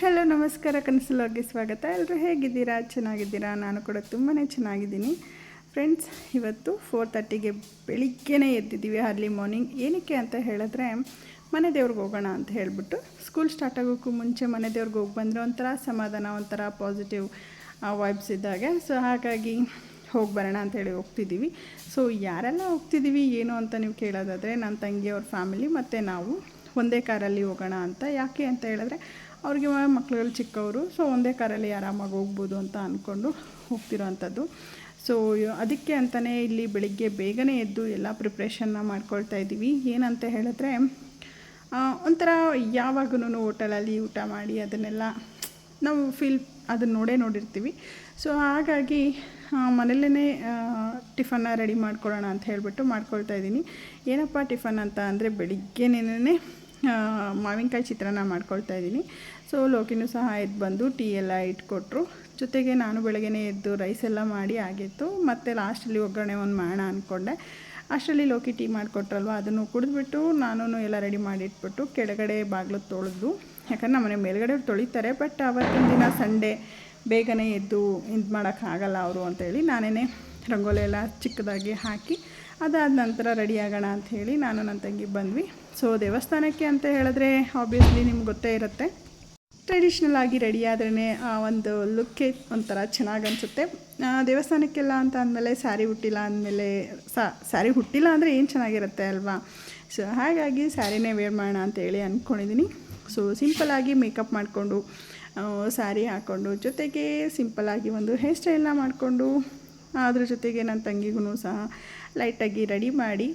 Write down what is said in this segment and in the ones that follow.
Hello, ನಮಸ್ಕಾರ ಕನಸಲೋಗಿ ಸ್ವಾಗತ. ಎಲ್ಲರೂ ಹೇಗಿದ್ದೀರಾ? ಚೆನ್ನಾಗಿದ್ದೀರಾ? ನಾನು ಕೂಡ ತುಂಬಾ ಚೆನ್ನಾಗಿದ್ದೀನಿ. ಫ್ರೆಂಡ್ಸ್ ಇವತ್ತು ಫೋರ್ ತರ್ಟಿಗೆ ಬೆಳಿಗ್ಗೆನೇ ಎದ್ದಿದ್ದೀವಿ ಅರ್ಲಿ ಮಾರ್ನಿಂಗ್ ಏನಕ್ಕೆ ಅಂತ ಹೇಳಿದ್ರೆ, ಮನೆ ದೇವ್ರಿಗೆ ಹೋಗೋಣ ಅಂತ ಹೇಳಿಬಿಟ್ಟು ಸ್ಕೂಲ್ ಸ್ಟಾರ್ಟ್ ಆಗೋಕ್ಕೂ ಮುಂಚೆ ಮನೆ ದೇವ್ರಿಗೆ ಹೋಗಿ ಬಂದರೆ. ಒಂಥರ ಸಮಾಧಾನ, ಒಂಥರ ಪಾಸಿಟಿವ್ ವೈಬ್ಸ್ ಇದ್ದಾಗೆ. ಸೊ ಹಾಗಾಗಿ ಹೋಗಿ ಬರೋಣ ಅಂತೇಳಿ ಹೋಗ್ತಿದ್ದೀವಿ. ಸೊ ಯಾರೆಲ್ಲ ಹೋಗ್ತಿದ್ದೀವಿ, ಏನು ಅಂತ ನೀವು ಕೇಳೋದಾದರೆ ನನ್ನ ತಂಗಿಯವ್ರ ಫ್ಯಾಮಿಲಿ ಮತ್ತು ನಾವು ಒಂದೇ ಕಾರಲ್ಲಿ ಹೋಗೋಣ ಅಂತ. ಯಾಕೆ ಅಂತ ಹೇಳಿದ್ರೆ ಅವ್ರಿಗೆ ಮಕ್ಳುಗಳು ಚಿಕ್ಕವರು ಸೊ ಒಂದೇ ಕಾರಲ್ಲಿ ಆರಾಮಾಗಿ ಹೋಗ್ಬೋದು ಅಂತ ಅಂದ್ಕೊಂಡು ಹೋಗ್ತಿರೋ ಅಂಥದ್ದು ಸೊ ಅದಕ್ಕೆ ಅಂತಲೇ ಇಲ್ಲಿ ಬೆಳಿಗ್ಗೆ ಬೇಗನೆ ಎದ್ದು ಎಲ್ಲ ಪ್ರಿಪ್ರೇಷನ್ನ ಮಾಡ್ಕೊಳ್ತಾ ಇದ್ದೀವಿ. ಏನಂತ ಹೇಳಿದ್ರೆ ಒಂಥರ ಯಾವಾಗೂ ಹೋಟೆಲಲ್ಲಿ ಊಟ ಮಾಡಿ ಅದನ್ನೆಲ್ಲ ನಾವು ಫೀಲ್ ಅದನ್ನ ನೋಡೇ ನೋಡಿರ್ತೀವಿ. ಸೊ ಹಾಗಾಗಿ ಮನೇಲೇ ಟಿಫನ್ನ ರೆಡಿ ಮಾಡ್ಕೊಳ್ಳೋಣ ಅಂತ ಹೇಳಿಬಿಟ್ಟು ಮಾಡ್ಕೊಳ್ತಾ ಇದ್ದೀನಿ. ಏನಪ್ಪ ಟಿಫನ್ ಅಂತ ಅಂದರೆ ಬೆಳಿಗ್ಗೆನೇ ಮಾವಿನಕಾಯಿ ಚಿತ್ರಾನ್ನ ಮಾಡ್ಕೊಳ್ತಾ ಇದ್ದೀನಿ. ಸೊ ಲೋಕಿನೂ ಸಹ ಎದ್ದು ಬಂದು ಟೀ ಎಲ್ಲ ಇಟ್ಕೊಟ್ರು. ಜೊತೆಗೆ ನಾನು ಬೆಳಗ್ಗೆನೇ ಎದ್ದು ರೈಸ್ ಎಲ್ಲ ಮಾಡಿ ಆಗಿತ್ತು. ಮತ್ತು ಲಾಸ್ಟಲ್ಲಿ ಒಗ್ಗರಣೆ ಒಂದು ಮಾಡೋಣ ಅಂದ್ಕೊಂಡೆ ಅಷ್ಟರಲ್ಲಿ ಲೋಕಿ ಟೀ ಮಾಡಿಕೊಟ್ರಲ್ವ? ಅದನ್ನು ಕುಡಿದ್ಬಿಟ್ಟು ನಾನು ಎಲ್ಲ ರೆಡಿ ಮಾಡಿಟ್ಬಿಟ್ಟು ಕೆಳಗಡೆ ಬಾಗಿಲು ತೊಳೆದು, ಯಾಕಂದ್ರೆ ನಮ್ಮನೆ ಮೇಲ್ಗಡೆ ತೊಳಿತಾರೆ ಬಟ್ ಅವತ್ತಿನ ದಿನ ಸಂಡೇ ಬೇಗನೆ ಎದ್ದು ಇದು ಮಾಡೋಕ್ಕಾಗಲ್ಲ ಅವರು ಅಂತೇಳಿ ನಾನೇ ರಂಗೋಲಿ ಎಲ್ಲ ಚಿಕ್ಕದಾಗಿ ಹಾಕಿ ಅದಾದ ನಂತರ ರೆಡಿ ಆಗೋಣ ಅಂತ ಹೇಳಿ ನಾನು ನನ್ನ ತಂಗಿ ಬಂದ್ವಿ. ಸೊ ದೇವಸ್ಥಾನಕ್ಕೆ ಅಂತ ಹೇಳಿದ್ರೆ ಆಬ್ವಿಯಸ್ಲಿ ನಿಮ್ಗೆ ಗೊತ್ತೇ ಇರುತ್ತೆ. ಟ್ರೆಡಿಷ್ನಲ್ ಆಗಿ ರೆಡಿ ಆದ್ರೇ ಒಂದು ಲುಕ್ಕೇ ಒಂಥರ ಚೆನ್ನಾಗಿ ಅನಿಸುತ್ತೆ. ದೇವಸ್ಥಾನಕ್ಕೆಲ್ಲ ಅಂತ ಅಂದಮೇಲೆ ಸ್ಯಾರಿ ಹುಟ್ಟಿಲ್ಲ ಅಂದಮೇಲೆ ಸ್ಯಾರಿ ಹುಟ್ಟಿಲ್ಲ ಅಂದರೆ ಏನು ಚೆನ್ನಾಗಿರುತ್ತೆ ಅಲ್ವಾ? ಸೊ ಹಾಗಾಗಿ ಸ್ಯಾರಿನೇ ವೇರ್ ಮಾಡೋಣ ಅಂತೇಳಿ ಅಂದ್ಕೊಂಡಿದ್ದೀನಿ ಸೊ ಸಿಂಪಲಾಗಿ ಮೇಕಪ್ ಮಾಡಿಕೊಂಡು ಸ್ಯಾರಿ ಹಾಕ್ಕೊಂಡು ಜೊತೆಗೆ ಸಿಂಪಲಾಗಿ ಒಂದು ಹೇರ್ ಸ್ಟೈಲ್ನ ಮಾಡಿಕೊಂಡು, ಅದ್ರ ಜೊತೆಗೆ ನನ್ನ ತಂಗಿಗೂ ಸಹ ಲೈಟಾಗಿ ರೆಡಿ ಮಾಡಿ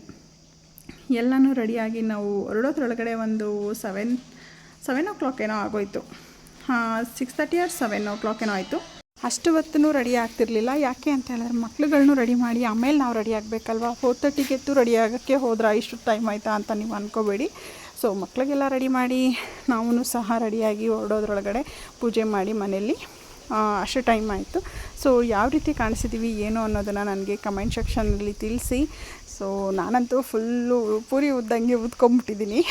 ಎಲ್ಲನೂ ರೆಡಿಯಾಗಿ ನಾವು ಹೊರಡೋದ್ರೊಳಗಡೆ ಒಂದು ಸೆವೆನ್ ಸೆವೆನ್ ಓ ಕ್ಲಾಕ್ ಏನೋ ಆಗೋಯ್ತು. Six thirty or seven o'clock ಏನೋ ಆಯಿತು. ಅಷ್ಟು ಹೊತ್ತೂ ರೆಡಿ ಆಗ್ತಿರ್ಲಿಲ್ಲ. ಯಾಕೆ ಅಂತ ಹೇಳಿದ್ರೆ ಮಕ್ಳುಗಳನ್ನು ರೆಡಿ ಮಾಡಿ, ಆಮೇಲೆ ನಾವು ರೆಡಿ ಆಗಬೇಕಲ್ವ? ಫೋರ್ ತರ್ಟಿಗೆ ಎತ್ತು ರೆಡಿ ಆಗೋಕ್ಕೆ ಹೋದ್ರೆ? ಇಷ್ಟು ಟೈಮ್ ಆಯಿತಾ ಅಂತ ನೀವು ಅಂದ್ಕೋಬೇಡಿ ಸೊ, ಮಕ್ಳಿಗೆಲ್ಲ ರೆಡಿ ಮಾಡಿ ನಾವೂ ಸಹ ರೆಡಿಯಾಗಿ ಹೊರಡೋದ್ರೊಳಗಡೆ ಪೂಜೆ ಮಾಡಿ ಮನೆಯಲ್ಲಿ. ಅಷ್ಟು ಟೈಮ್ ಆಯಿತು. ಸೊ, ಯಾವ ರೀತಿ ಕಾಣಿಸಿದ್ದೀವಿ ಏನು ಅನ್ನೋದನ್ನು ನನಗೆ ಕಮೆಂಟ್ ಸೆಕ್ಷನಲ್ಲಿ ತಿಳಿಸಿ. ಸೊ ನಾನಂತೂ ಫುಲ್ಲು ಪೂರಿ ಉದ್ದಂಗೆ ಉದ್ಕೊಂಬಿಟ್ಟಿದ್ದೀನಿ.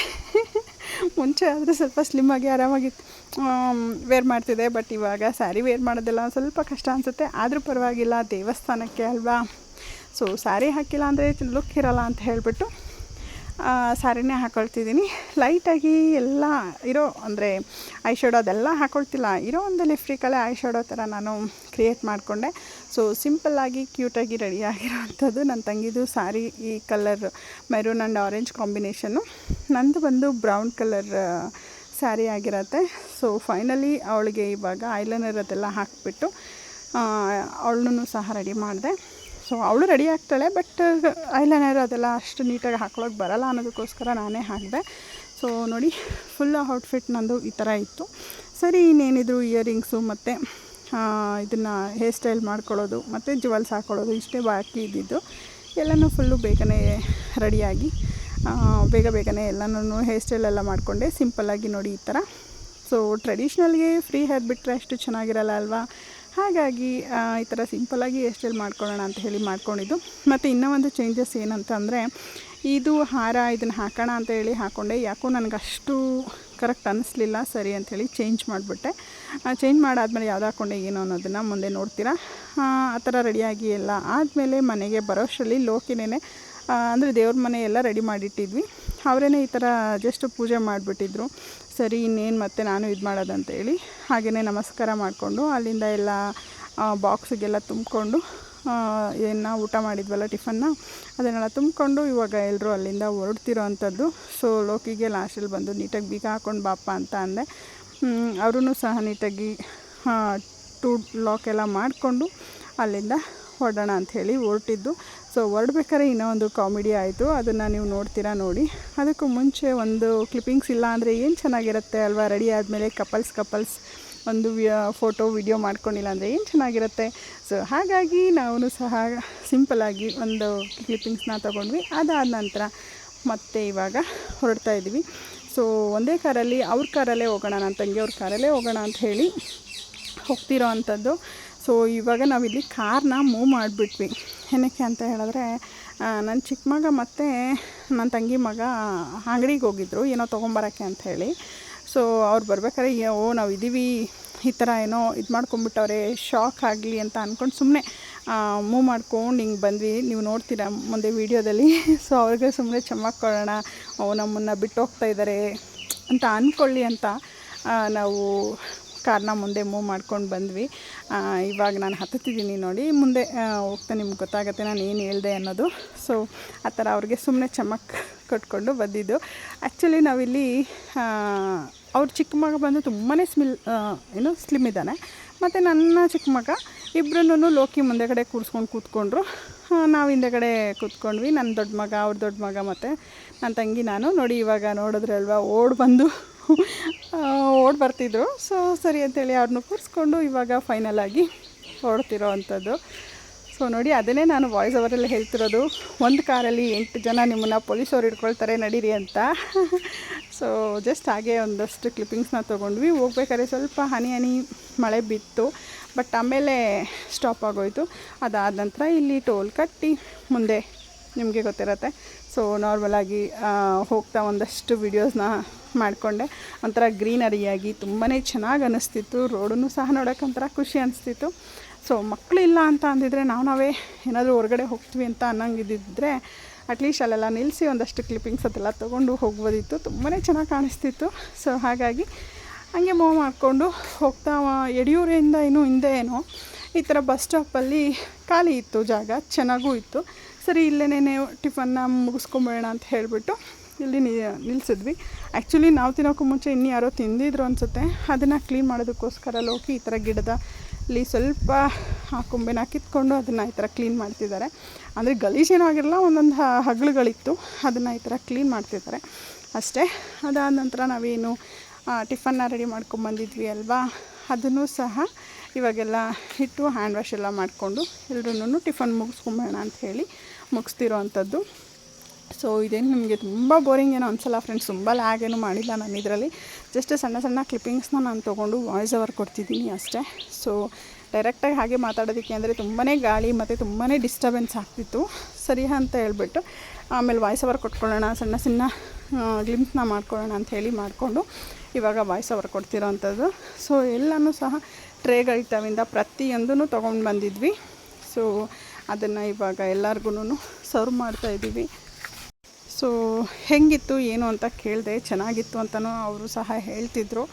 ಮುಂಚೆ ಆದರೆ ಸ್ವಲ್ಪ ಸ್ಲಿಮ್ಮಾಗಿ ಆರಾಮಾಗಿ ವೇರ್ ಮಾಡ್ತಿದ್ದೆ ಬಟ್ ಇವಾಗ ಸ್ಯಾರಿ ವೇರ್ ಮಾಡೋದೆಲ್ಲ ಸ್ವಲ್ಪ ಕಷ್ಟ ಅನಿಸುತ್ತೆ. ಆದರೂ ಪರವಾಗಿಲ್ಲ, ದೇವಸ್ಥಾನಕ್ಕೆ ಅಲ್ವಾ? ಸೊ ಸ್ಯಾರಿ ಹಾಕಿಲ್ಲ ಅಂದರೆ ಲುಕ್ ಇರಲ್ಲ ಅಂತ ಹೇಳಿಬಿಟ್ಟು ಸ್ಯಾರಿನೇ ಹಾಕೊಳ್ತಿದ್ದೀನಿ. ಲೈಟಾಗಿ ಎಲ್ಲ ಇರೋ, ಅಂದರೆ ಐ ಶೇಡೋ ಅದೆಲ್ಲ ಹಾಕೊಳ್ತಿಲ್ಲ. ಇರೋ ಒಂದು ಲಿಫ್ಟಿಕಲ್ಲೇ ಐ ಶೇಡೋ ಥರ ನಾನು ಕ್ರಿಯೇಟ್ ಮಾಡಿಕೊಂಡೆ. ಸೊ ಸಿಂಪಲ್ಲಾಗಿ ಕ್ಯೂಟಾಗಿ ರೆಡಿ ಆಗಿರೋವಂಥದ್ದು ನನ್ನ ತಂಗಿದು ಸ್ಯಾರಿ ಈ colour maroon and orange combination ನಂದು ಬಂದು ಬ್ರೌನ್ ಕಲರ್ ಸ್ಯಾರಿ ಆಗಿರತ್ತೆ. ಸೊ ಫೈನಲಿ ಅವಳಿಗೆ ಇವಾಗ ಐಲೈನರ್ ಅದೆಲ್ಲ ಹಾಕಿಬಿಟ್ಟು ಅವಳನ್ನೂ ಸಹ ರೆಡಿ ಮಾಡಿದೆ. ಸೊ ಅವಳು ರೆಡಿ ಆಗ್ತಾಳೆ ಬಟ್ ಐಲೈನರ್ ಅದೆಲ್ಲ ಅಷ್ಟು ನೀಟಾಗಿ ಹಾಕೊಳ್ಳೋಕೆ ಬರಲ್ಲ ಅನ್ನೋದಕ್ಕೋಸ್ಕರ ನಾನೇ ಹಾಕಿದೆ. ಸೊ ನೋಡಿ ಫುಲ್ ಔಟ್ಫಿಟ್ ನಂದು ಈ ಥರ ಇತ್ತು. ಸರಿ, ಇನ್ನೇನಿದ್ರು ಇಯರಿಂಗ್ಸು ಮತ್ತು ಇದನ್ನು ಹೇರ್ ಸ್ಟೈಲ್ ಮಾಡ್ಕೊಳ್ಳೋದು, ಮತ್ತು ಜುವೆಲ್ಸ್ ಹಾಕ್ಕೊಳ್ಳೋದು ಇಷ್ಟೇ ಬಾಕಿ ಇದ್ದಿದ್ದು. ಎಲ್ಲನೂ ಫುಲ್ಲು ಬೇಗನೆ ರೆಡಿಯಾಗಿ ಬೇಗ ಬೇಗನೆ ಎಲ್ಲನೂ ಹೇರ್ ಸ್ಟೈಲ್ ಎಲ್ಲ ಮಾಡಿಕೊಂಡೆ ಸಿಂಪಲ್ಲಾಗಿ ನೋಡಿ ಈ ಥರ. ಸೊ ಟ್ರೆಡಿಷ್ನಲ್ಗೆ ಫ್ರೀ ಹೇರ್ ಬಿಟ್ಟರೆ ಅಷ್ಟು ಚೆನ್ನಾಗಿರಲ್ಲ ಅಲ್ವಾ? ಹಾಗಾಗಿ ಈ ಥರ ಸಿಂಪಲ್ಲಾಗಿ ಎಷ್ಟೆಲ್ಲಿ ಮಾಡ್ಕೊಳ್ಳೋಣ ಅಂತ ಹೇಳಿ ಮಾಡ್ಕೊಂಡಿದ್ದು. ಮತ್ತು ಇನ್ನೂ ಒಂದು ಚೇಂಜಸ್ ಏನಂತಂದರೆ, ಇದು ಹಾರ ಇದನ್ನು ಹಾಕೋಣ ಅಂತ ಹೇಳಿ ಹಾಕ್ಕೊಂಡೆ ಯಾಕೋ ನನಗೆ ಅಷ್ಟು ಕರೆಕ್ಟ್ ಅನ್ನಿಸ್ಲಿಲ್ಲ ಸರಿ ಅಂಥೇಳಿ ಚೇಂಜ್ ಮಾಡಿಬಿಟ್ಟೆ. ಚೇಂಜ್ ಮಾಡಾದಮೇಲೆ ಯಾವ್ದು ಹಾಕ್ಕೊಂಡೆ ಏನು ಅನ್ನೋದನ್ನು ಮುಂದೆ ನೋಡ್ತೀರಾ. ಆ ಥರ ರೆಡಿಯಾಗಿ ಎಲ್ಲ ಆದಮೇಲೆ ಮನೆಗೆ ಬರೋಷ್ಟರಲ್ಲಿ ಲೋಕಿನೇ ಅಂದರೆ ದೇವ್ರ ಮನೆ ಎಲ್ಲ ರೆಡಿ ಮಾಡಿಟ್ಟಿದ್ವಿ. ಅವರೇ ಈ ಥರ ಜಸ್ಟ್ ಪೂಜೆ ಮಾಡಿಬಿಟ್ಟಿದ್ರು. ಸರಿ, ಇನ್ನೇನು ಮತ್ತೆ ನಾನು ಇದು ಮಾಡೋದಂತೇಳಿ ಹಾಗೆಯೇ ನಮಸ್ಕಾರ ಮಾಡಿಕೊಂಡು ಅಲ್ಲಿಂದ ಎಲ್ಲ ಬಾಕ್ಸಿಗೆಲ್ಲ ತುಂಬಿಕೊಂಡು ಏನು ಊಟ ಮಾಡಿದ್ವಲ್ಲ ಟಿಫನ್ನ ಅದನ್ನೆಲ್ಲ ತುಂಬಿಕೊಂಡು ಇವಾಗ ಎಲ್ಲರೂ ಅಲ್ಲಿಂದ ಹೊರಡ್ತಿರೋ ಅಂಥದ್ದು ಸೊ ಲೋಕಿಗೆ ಲಾಸ್ಟಲ್ಲಿ ಬಂದು ನೀಟಾಗಿ ಬೀಗ ಹಾಕ್ಕೊಂಡು ಬಾಪ ಅಂತ ಅಂದೆ. ಅವರೂ ಸಹ ನೀಟಾಗಿ ಟೂ ಲಾಕ್ ಎಲ್ಲ ಮಾಡಿಕೊಂಡು ಅಲ್ಲಿಂದ ಹೊರಡೋಣ ಅಂಥೇಳಿ ಹೊರಟಿದ್ದು. ಸೊ ಹೊರಡ್ಬೇಕಾದ್ರೆ ಇನ್ನೂ ಒಂದು ಕಾಮಿಡಿ ಆಯಿತು. ಅದನ್ನು ನೀವು ನೋಡ್ತೀರಾ ನೋಡಿ. ಅದಕ್ಕೂ ಮುಂಚೆ ಒಂದು ಕ್ಲಿಪ್ಪಿಂಗ್ಸ್ ಇಲ್ಲ ಅಂದರೆ ಏನು ಚೆನ್ನಾಗಿರುತ್ತೆ ಅಲ್ವಾ? ರೆಡಿ ಆದಮೇಲೆ ಕಪಲ್ಸ್ ಕಪಲ್ಸ್ ಒಂದು ಫೋಟೋ ವಿಡಿಯೋ ಮಾಡ್ಕೊಂಡಿಲ್ಲ ಅಂದರೆ ಏನು ಚೆನ್ನಾಗಿರುತ್ತೆ? ಸೊ ಹಾಗಾಗಿ ನಾವು ಸಹ ಸಿಂಪಲಾಗಿ ಒಂದು ಕ್ಲಿಪ್ಪಿಂಗ್ಸ್ನ ತೊಗೊಂಡ್ವಿ. ಅದಾದ ನಂತರ ಮತ್ತೆ ಇವಾಗ ಹೊರಡ್ತಾ ಇದ್ದೀವಿ. ಸೊ ಒಂದೇ ಕಾರಲ್ಲಿ ಅವ್ರ ಕಾರಲ್ಲೇ ಹೋಗೋಣ ನನ್ನ ತಂಗಿಯವ್ರ ಕಾರಲ್ಲೇ ಹೋಗೋಣ ಅಂತ ಹೇಳಿ ಹೋಗ್ತಿರೋ ಅಂಥದ್ದು. ಸೊ ಇವಾಗ ನಾವಿಲ್ಲಿ ಕಾರ್ನ ಮೂವ್ ಮಾಡಿಬಿಟ್ವಿ. ಏನಕ್ಕೆ ಅಂತ ಹೇಳಿದ್ರೆ ನನ್ನ ಚಿಕ್ಕ ಮಗ ಮತ್ತು ನನ್ನ ತಂಗಿ ಮಗ ಅಂಗಡಿಗೆ ಹೋಗಿದ್ರು, ಏನೋ ತೊಗೊಂಬರೋಕ್ಕೆ ಅಂತ ಹೇಳಿ. ಸೊ ಅವ್ರು ಬರ್ಬೇಕಾದ್ರೆ ಓ ನಾವು ಇದ್ದೀವಿ ಈ ಥರ ಏನೋ ಇದು ಮಾಡ್ಕೊಂಬಿಟ್ಟವ್ರೆ ಶಾಕ್ ಆಗಲಿ ಅಂತ ಅಂದ್ಕೊಂಡು ಸುಮ್ಮನೆ ಮೂವ್ ಮಾಡ್ಕೊಂಡು ಹಿಂಗೆ ಬಂದ್ವಿ. ನೀವು ನೋಡ್ತೀರಾ ಮುಂದೆ ವೀಡಿಯೋದಲ್ಲಿ? ಸೊ ಅವ್ರಿಗೆ ಸುಮ್ಮನೆ ಚಮಕ್ ಕೊಡೋಣ. ಓ, ನಮ್ಮನ್ನು ಬಿಟ್ಟು ಹೋಗ್ತಾ ಇದ್ದಾರೆ ಅಂತ ಅಂದ್ಕೊಳ್ಳಿ ಅಂತ ನಾವು ಕಾರ್ನ ಮುಂದೆ ಮೂವ್ ಮಾಡ್ಕೊಂಡು ಬಂದ್ವಿ. ಇವಾಗ ನಾನು ಹತ್ತುತ್ತಿದ್ದೀನಿ ನೋಡಿ. ಮುಂದೆ ಹೋಗ್ತಾ ನಿಮ್ಗೆ ಗೊತ್ತಾಗುತ್ತೆ ನಾನು ಏನು ಹೇಳಿದೆ ಅನ್ನೋದು. ಸೊ ಆ ಥರ ಅವ್ರಿಗೆ ಸುಮ್ಮನೆ ಚಮಕ್ ಕಟ್ಕೊಂಡು ಬಂದಿದ್ದು. ಆ್ಯಕ್ಚುಲಿ ನಾವಿಲ್ಲಿ ಅವ್ರ ಚಿಕ್ಕ ಮಗ ಬಂದು ತುಂಬಾ ಸ್ಮಿಲ್ ಏನು ಸ್ಲಿಮ್ ಇದ್ದಾನೆ. ಮತ್ತು ನನ್ನ ಚಿಕ್ಕ ಮಗ ಇಬ್ಬರನ್ನೂ ಲೋಕಿ ಮುಂದೆಗಡೆ ಕೂರಿಸ್ಕೊಂಡು ಕೂತ್ಕೊಂಡ್ರು. ನಾವು ಹಿಂದೆಗಡೆ ಕೂತ್ಕೊಂಡ್ವಿ. ನನ್ನ ದೊಡ್ಡ ಮಗ, ಅವ್ರ ದೊಡ್ಡ ಮಗ ಮತ್ತು ನನ್ನ ತಂಗಿ ನಾನು. ನೋಡಿ ಇವಾಗ ನೋಡಿದ್ರೆ ಅಲ್ವಾ ಓಡ್ ಬಂದು ಓಡ್ ಬರ್ತಿದ್ರು. ಸೊ ಸರಿ ಅಂತೇಳಿ ಅವ್ರನ್ನ ಕೂರಿಸ್ಕೊಂಡು ಇವಾಗ ಫೈನಲ್ ಆಗಿ ಓಡ್ತಿರೋ ಅಂಥದ್ದು. ಸೊ ನೋಡಿ, ಅದನ್ನೇ ನಾನು ವಾಯ್ಸ್ ಅವರಲ್ಲಿ ಹೇಳ್ತಿರೋದು. ಒಂದು ಕಾರಲ್ಲಿ ಎಂಟು ಜನ ನಿಮ್ಮನ್ನು ಪೊಲೀಸವ್ರು ಹಿಡ್ಕೊಳ್ತಾರೆ, ನಡೀರಿ ಅಂತ. ಸೊ ಜಸ್ಟ್ ಹಾಗೆ ಒಂದಷ್ಟು ಕ್ಲಿಪ್ಪಿಂಗ್ಸ್ನ ತೊಗೊಂಡ್ವಿ. ಹೋಗ್ಬೇಕಾದ್ರೆ ಸ್ವಲ್ಪ ಹನಿ ಹನಿ ಮಳೆ ಬಿತ್ತು. ಬಟ್ ಆಮೇಲೆ ಸ್ಟಾಪ್ ಆಗೋಯ್ತು. ಅದಾದ ನಂತರ ಇಲ್ಲಿ ಟೋಲ್ ಕಟ್ಟಿ ಮುಂದೆ ನಿಮಗೆ ಗೊತ್ತಿರತ್ತೆ. ಸೊ ನಾರ್ಮಲಾಗಿ ಹೋಗ್ತಾ ಒಂದಷ್ಟು ವೀಡಿಯೋಸ್ನ ಮಾಡಿಕೊಂಡೆ. ಒಂಥರ ಗ್ರೀನರಿಯಾಗಿ ತುಂಬಾ ಚೆನ್ನಾಗಿ ಅನ್ನಿಸ್ತಿತ್ತು ರೋಡನ್ನು ಸಹ ನೋಡೋಕೆ ಒಂಥರ ಖುಷಿ ಅನಿಸ್ತಿತ್ತು. ಸೊ ಮಕ್ಕಳಿಲ್ಲ ಅಂತ ಅಂದಿದ್ರೆ ನಾವು ನಾವೇ ಏನಾದರೂ ಹೊರಗಡೆ ಹೋಗ್ತೀವಿ ಅಂತ ಅನ್ನಂಗಿದ್ದಿದ್ರೆ ಅಟ್ಲೀಸ್ಟ್ ಅಲ್ಲೆಲ್ಲ ನಿಲ್ಲಿಸಿ ಒಂದಷ್ಟು ಕ್ಲಿಪ್ಪಿಂಗ್ಸ್ ಅದೆಲ್ಲ ತೊಗೊಂಡು ಹೋಗ್ಬೋದಿತ್ತು. ತುಂಬಾ ಚೆನ್ನಾಗಿ ಕಾಣಿಸ್ತಿತ್ತು. ಸೊ ಹಾಗಾಗಿ ಹಂಗೆ ಮೂವ್ ಮಾಡಿಕೊಂಡು ಹೋಗ್ತಾ, ಯಡಿಯೂರಿಂದ ಏನು ಹಿಂದೆ ಏನೋ ಈ ಥರ ಬಸ್ ಸ್ಟಾಪಲ್ಲಿ ಖಾಲಿ ಇತ್ತು ಜಾಗ, ಚೆನ್ನಾಗೂ ಇತ್ತು. ಸರಿ ಇಲ್ಲೇನೇ ಟಿಫನ್ನ ಮುಗಿಸ್ಕೊಂಬೇಡ ಅಂತ ಹೇಳಿಬಿಟ್ಟು ಇಲ್ಲಿ ನಿಲ್ಲಿಸಿದ್ವಿ ಆ್ಯಕ್ಚುಲಿ ನಾವು ತಿನ್ನೋಕ್ಕೂ ಮುಂಚೆ ಇನ್ನೂ ಯಾರೋ ತಿಂದಿದ್ರು ಅನಿಸುತ್ತೆ. ಅದನ್ನು ಕ್ಲೀನ್ ಮಾಡೋದಕ್ಕೋಸ್ಕರ ಲೋಕಿ ಈ ಥರ ಗಿಡದಲ್ಲಿ ಸ್ವಲ್ಪ ಆ ಕೊಂಬೆನ ಕಿತ್ಕೊಂಡು ಅದನ್ನು ಈ ಥರ ಕ್ಲೀನ್ ಮಾಡ್ತಿದ್ದಾರೆ. ಅಂದರೆ ಗಲೀಜೇನೂ ಆಗಿರಲ್ಲ ಒಂದೊಂದು ಹಗಲುಗಳಿತ್ತು. ಅದನ್ನು ಈ ಥರ ಕ್ಲೀನ್ ಮಾಡ್ತಿದ್ದಾರೆ. ಅಷ್ಟೇ. ಅದಾದ ನಂತರ ನಾವೇನು ಟಿಫನ್ನ ರೆಡಿ ಮಾಡ್ಕೊಂಬಂದಿದ್ವಿ ಅಲ್ವಾ? ಅದನ್ನು ಸಹ ಇವಾಗೆಲ್ಲ ಇಟ್ಟು ಹ್ಯಾಂಡ್ ವಾಶ್ ಎಲ್ಲ ಮಾಡಿಕೊಂಡು ಎಲ್ಲರೂ ಟಿಫನ್ ಮುಗಿಸ್ಕೊಂಬೋಣ ಅಂತ ಹೇಳಿ ಮುಗಿಸ್ತಿರೋ ಅಂಥದ್ದು ಸೊ ಇದೇನು ನಿಮಗೆ ತುಂಬ ಬೋರಿಂಗ್ ಏನೋ ಅನ್ಸಲ್ಲ ಫ್ರೆಂಡ್ಸ್ ತುಂಬ ಲ್ಯಾಗ್ ಏನೂ ಮಾಡಿಲ್ಲ ನಾನು ಇದರಲ್ಲಿ. ಜಸ್ಟ್ ಸಣ್ಣ ಸಣ್ಣ ಕ್ಲಿಪ್ಪಿಂಗ್ಸ್ನ ನಾನು ತೊಗೊಂಡು ವಾಯ್ಸ್ ಓವರ್ ಕೊಡ್ತಿದ್ದೀನಿ ಅಷ್ಟೇ. ಸೊ ಡೈರೆಕ್ಟಾಗಿ ಹಾಗೆ ಮಾತಾಡೋದಕ್ಕೆ ಅಂದರೆ ತುಂಬಾ ಗಾಳಿ ಮತ್ತು ತುಂಬಾ ಡಿಸ್ಟರ್ಬೆನ್ಸ್ ಆಗ್ತಿತ್ತು. ಸರಿ ಅಂತ ಹೇಳ್ಬಿಟ್ಟು ಆಮೇಲೆ ವಾಯ್ಸ್ ಓವರ್ ಕೊಟ್ಕೊಳ್ಳೋಣ, ಸಣ್ಣ ಸಣ್ಣ ಗ್ಲಿಮ್ಸ್ನ ಮಾಡ್ಕೊಳ್ಳೋಣ ಅಂತ ಹೇಳಿ ಮಾಡಿಕೊಂಡು ಇವಾಗ ವಾಯ್ಸ್ ಓವರ್ ಕೊಡ್ತಿರೋ ಅಂಥದ್ದು ಸೊ ಎಲ್ಲನೂ ಸಹ ಟ್ರೇಗಳಿದ್ದಾವಿಂದ ಪ್ರತಿಯೊಂದೂ ತೊಗೊಂಡು ಬಂದಿದ್ವಿ. ಸೊ ಅದನ್ನು ಇವಾಗ ಎಲ್ಲರಿಗೂ ಸರ್ವ್ ಮಾಡ್ತಾಯಿದ್ದೀವಿ ಸೊ ಹೆಂಗಿತ್ತು, ಏನು ಅಂತ ಕೇಳಿದೆ, ಚೆನ್ನಾಗಿತ್ತು ಅಂತಲೂ ಅವರು ಸಹ ಹೇಳ್ತಿದ್ರು.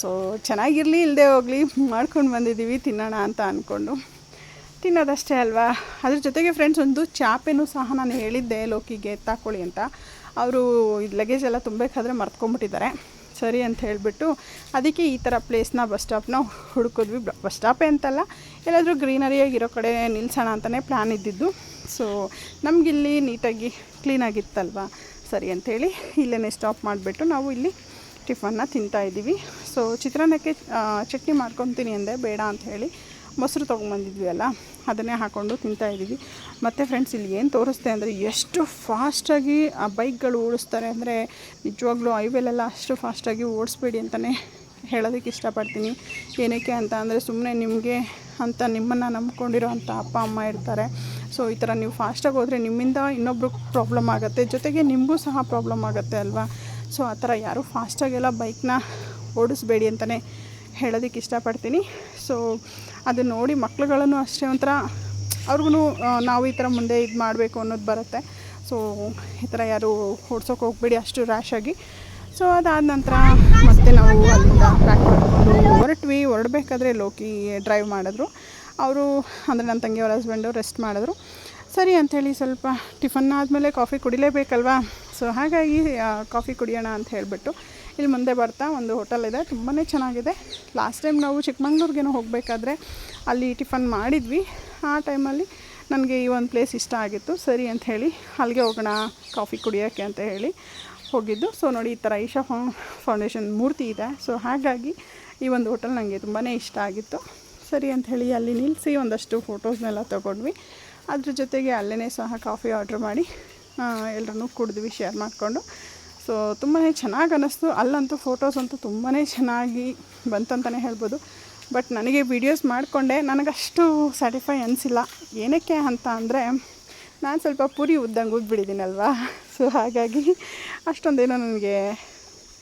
ಸೊ ಚೆನ್ನಾಗಿರಲಿ ಇಲ್ಲದೆ ಹೋಗಲಿ, ಮಾಡ್ಕೊಂಡು ಬಂದಿದ್ದೀವಿ, ತಿನ್ನೋಣ ಅಂತ ಅಂದ್ಕೊಂಡು ತಿನ್ನೋದಷ್ಟೇ ಅಲ್ವಾ? ಅದ್ರ ಜೊತೆಗೆ ಫ್ರೆಂಡ್ಸ್ ಒಂದು ಚಾಪೆನೂ ಸಹ ನಾನು ಹೇಳಿದ್ದೆ ಲೋಕಿಗೆ, ಎತ್ತಾಕೊಳ್ಳಿ ಅಂತ. ಅವರು ಇದು ಲಗೇಜ್ ಎಲ್ಲ ತುಂಬಬೇಕಾದ್ರೆ ಮರ್ತ್ಕೊಂಡ್ಬಿಟ್ಟಿದ್ದಾರೆ. ಸರಿ ಅಂತ ಹೇಳಿಬಿಟ್ಟು, ಅದಕ್ಕೆ ಈ ಥರ ಪ್ಲೇಸ್ನ ಬಸ್ ಸ್ಟಾಪ್ನ ಹುಡುಕಿದ್ವಿ. ಬಸ್ ಸ್ಟಾಪೇ ಅಂತಲ್ಲ, ಎಲ್ಲಾದರೂ ಗ್ರೀನರಿಯಾಗಿರೋ ಕಡೆ ನಿಲ್ಸೋಣ ಅಂತಲೇ ಪ್ಲ್ಯಾನ್ ಇದ್ದಿದ್ದು. ಸೊ ನಮಗಿಲ್ಲಿ ನೀಟಾಗಿ ಕ್ಲೀನಾಗಿತ್ತಲ್ವ ಸರಿ ಅಂಥೇಳಿ ಇಲ್ಲೇ ಸ್ಟಾಪ್ ಮಾಡಿಬಿಟ್ಟು ನಾವು ಇಲ್ಲಿ ಟಿಫನ್ನ ತಿಂತಾಯಿದ್ದೀವಿ ಸೊ ಚಿತ್ರಾನ್ನಕ್ಕೆ ಚಟ್ನಿ ಮಾಡ್ಕೊತೀನಿ ಅಂದರೆ ಬೇಡ ಅಂತ ಹೇಳಿ ಮೊಸರು ತೊಗೊಂಬಂದಿದ್ವಿ ಅಲ್ಲ, ಅದನ್ನೇ ಹಾಕ್ಕೊಂಡು ತಿಂತಾಯಿದ್ದೀವಿ ಮತ್ತು ಫ್ರೆಂಡ್ಸ್ ಇಲ್ಲಿ ಏನು ತೋರಿಸ್ತೆ ಅಂದರೆ ಎಷ್ಟು ಫಾಸ್ಟಾಗಿ ಆ ಬೈಕ್ಗಳು ಓಡಿಸ್ತಾರೆ ಅಂದರೆ ನಿಜವಾಗ್ಲೂ ಹೈವೇಲೆಲ್ಲ ಅಷ್ಟು ಫಾಸ್ಟಾಗಿ ಓಡಿಸ್ಬೇಡಿ ಅಂತಲೇ ಹೇಳೋದಕ್ಕೆ ಇಷ್ಟಪಡ್ತೀನಿ. ಏನಕ್ಕೆ ಅಂತ ಅಂದರೆ ಸುಮ್ಮನೆ ನಿಮಗೆ ಅಂತ ನಿಮ್ಮನ್ನು ನಂಬ್ಕೊಂಡಿರೋ ಅಪ್ಪ, ಅಮ್ಮ ಇರ್ತಾರೆ. ಸೊ ಈ ಥರ ನೀವು ಫಾಸ್ಟಾಗಿ ಹೋದರೆ ನಿಮ್ಮಿಂದ ಇನ್ನೊಬ್ರಿಗೆ ಪ್ರಾಬ್ಲಮ್ ಆಗುತ್ತೆ. ಜೊತೆಗೆ ನಿಮಗೂ ಸಹ ಪ್ರಾಬ್ಲಮ್ ಆಗುತ್ತೆ ಅಲ್ವಾ? ಸೊ ಆ ಥರ ಯಾರೂ ಫಾಸ್ಟಾಗೆಲ್ಲ ಬೈಕ್ನ ಓಡಿಸ್ಬೇಡಿ ಅಂತಲೇ ಹೇಳೋದಕ್ಕೆ ಇಷ್ಟಪಡ್ತೀನಿ. ಸೊ ಅದು ನೋಡಿ ಮಕ್ಳುಗಳನ್ನು ಅಷ್ಟೇ ಒಂಥರ ಅವ್ರಿಗೂ ನಾವು ಈ ಥರ ಮುಂದೆ ಇದು ಮಾಡಬೇಕು ಅನ್ನೋದು ಬರುತ್ತೆ. ಸೊ ಈ ಥರ ಯಾರು ಓಡ್ಸೋಕೆ ಹೋಗ್ಬೇಡಿ ಅಷ್ಟು ರ್ಯಾಶಾಗಿ ಸೊ ಅದಾದ ನಂತರ ಮತ್ತೆ ನಾವು ಅಲ್ಲಿಂದ ಹೊರಟ್ವಿ, ಹೊರಡಬೇಕಾದ್ರೆ ಲೋಕಿ ಡ್ರೈವ್ ಮಾಡಿದ್ರು. ಅವರು ಅಂದರೆ ನನ್ನ ತಂಗಿಯವ್ರ ಹಸ್ಬೆಂಡು ರೆಸ್ಟ್ ಮಾಡಿದ್ರು. ಸರಿ ಅಂಥೇಳಿ ಸ್ವಲ್ಪ ಟಿಫನ್ ಆದಮೇಲೆ ಕಾಫಿ ಕುಡಿಲೇಬೇಕಲ್ವಾ? ಸೊ ಹಾಗಾಗಿ ಕಾಫಿ ಕುಡಿಯೋಣ ಅಂತ ಹೇಳಿಬಿಟ್ಟು ಇಲ್ಲಿ ಮುಂದೆ ಬರ್ತಾ ಒಂದು ಹೋಟೆಲ್ ಇದೆ. ತುಂಬಾ ಚೆನ್ನಾಗಿದೆ. ಲಾಸ್ಟ್ ಟೈಮ್ ನಾವು ಚಿಕ್ಕಮಂಗ್ಳೂರಿಗೇನೋ ಹೋಗಬೇಕಾದ್ರೆ ಅಲ್ಲಿ ಟಿಫನ್ ಮಾಡಿದ್ವಿ. ಆ ಟೈಮಲ್ಲಿ ನನಗೆ ಈ ಒಂದು ಪ್ಲೇಸ್ ಇಷ್ಟ ಆಗಿತ್ತು. ಸರಿ ಅಂತ ಹೇಳಿ ಅಲ್ಲಿಗೆ ಹೋಗೋಣ ಕಾಫಿ ಕುಡಿಯೋಕ್ಕೆ ಅಂತ ಹೇಳಿ ಹೋಗಿದ್ದು. ಸೊ ನೋಡಿ ಈ ಥರ ಈಶಾ ಫೌಂಡೇಶನ್ ಮೂರ್ತಿ ಇದೆ. ಸೊ ಹಾಗಾಗಿ ಈ ಒಂದು ಹೋಟೆಲ್ ನನಗೆ ತುಂಬಾ ಇಷ್ಟ ಆಗಿತ್ತು. ಸರಿ ಅಂತ ಹೇಳಿ ಅಲ್ಲಿ ನಿಲ್ಲಿಸಿ ಒಂದಷ್ಟು ಫೋಟೋಸ್ನೆಲ್ಲ ತೊಗೊಂಡ್ವಿ. ಅದ್ರ ಜೊತೆಗೆ ಅಲ್ಲೇ ಸಹ ಕಾಫಿ ಆರ್ಡ್ರ್ ಮಾಡಿ ಎಲ್ಲರೂ ಕುಡಿದ್ವಿ, ಶೇರ್ ಮಾಡಿಕೊಂಡು. ಸೊ ತುಂಬಾ ಚೆನ್ನಾಗಿ ಅನ್ನಿಸ್ತು. ಅಲ್ಲಂತೂ ಫೋಟೋಸ್ ಅಂತೂ ತುಂಬಾ ಚೆನ್ನಾಗಿ ಬಂತಂತಲೇ ಹೇಳ್ಬೋದು. ಬಟ್ ನನಗೆ ವೀಡಿಯೋಸ್ ಮಾಡಿಕೊಂಡೆ. ನನಗಷ್ಟು ಸ್ಯಾಟಿಸ್ಫೈ ಅನಿಸಿಲ್ಲ. ಏನಕ್ಕೆ ಅಂತ ಅಂದರೆ, ನಾನು ಸ್ವಲ್ಪ ಪುರಿ ಉದ್ದಂಗೆ ಉದ್ಬಿಡಿದ್ದೀನಲ್ವಾ ಸೊ ಹಾಗಾಗಿ ಅಷ್ಟೊಂದೇನೋ ನನಗೆ